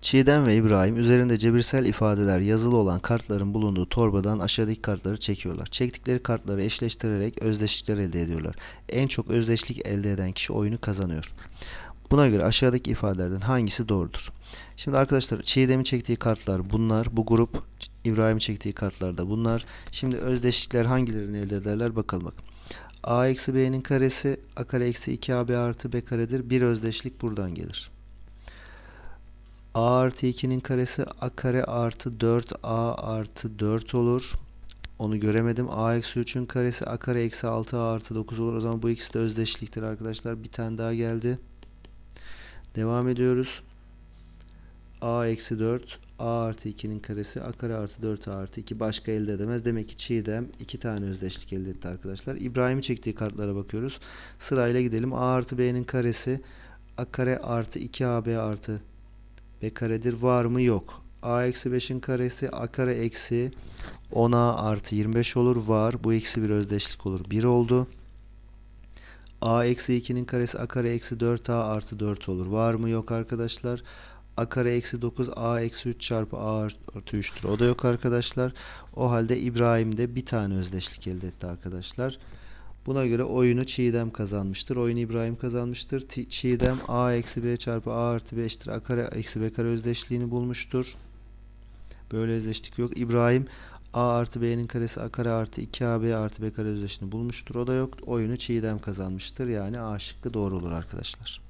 Çiğdem ve İbrahim üzerinde cebirsel ifadeler yazılı olan kartların bulunduğu torbadan aşağıdaki kartları çekiyorlar. Çektikleri kartları eşleştirerek özdeşlikler elde ediyorlar. En çok özdeşlik elde eden kişi oyunu kazanıyor. Buna göre aşağıdaki ifadelerden hangisi doğrudur? Şimdi arkadaşlar Çiğdem'in çektiği kartlar bunlar. Bu grup İbrahim'in çektiği kartlar da bunlar. Şimdi özdeşlikler hangilerini elde ederler bakalım bak. A eksi B'nin karesi A kare eksi 2AB artı B karedir. Bir özdeşlik buradan gelir. A artı 2'nin karesi A kare artı 4A artı 4 olur. Onu göremedim. A eksi 3'ün karesi A kare eksi 6A artı 9 olur. O zaman bu ikisi de özdeşliktir arkadaşlar. Bir tane daha geldi. Devam ediyoruz. A eksi 4 A artı 2'nin karesi A kare artı 4A artı 2 başka elde edemez. Demek ki Çiğdem iki tane özdeşlik elde etti arkadaşlar. İbrahim'in çektiği kartlara bakıyoruz. Sırayla gidelim. A artı B'nin karesi A kare artı 2AB artı B karedir. Var mı? Yok. A eksi 5'in karesi A kare eksi 10A artı 25 olur. Var. Bu eksi bir özdeşlik olur. 1 oldu. A eksi 2'nin karesi A kare eksi 4A artı 4 olur. Var mı? Yok arkadaşlar. A kare eksi 9 A eksi 3 çarpı A artı 3'tür. O da yok arkadaşlar. O halde İbrahim de bir tane özdeşlik elde etti arkadaşlar. Buna göre oyunu Çiğdem kazanmıştır. Oyunu İbrahim kazanmıştır. Çiğdem A eksi B çarpı A artı B eşittir. A kare eksi B kare özdeşliğini bulmuştur. Böyle özdeşlik yok. İbrahim A artı B'nin karesi A kare artı 2AB artı B kare özdeşliğini bulmuştur. O da yok. Oyunu Çiğdem kazanmıştır. Yani A şıkkı doğru olur arkadaşlar.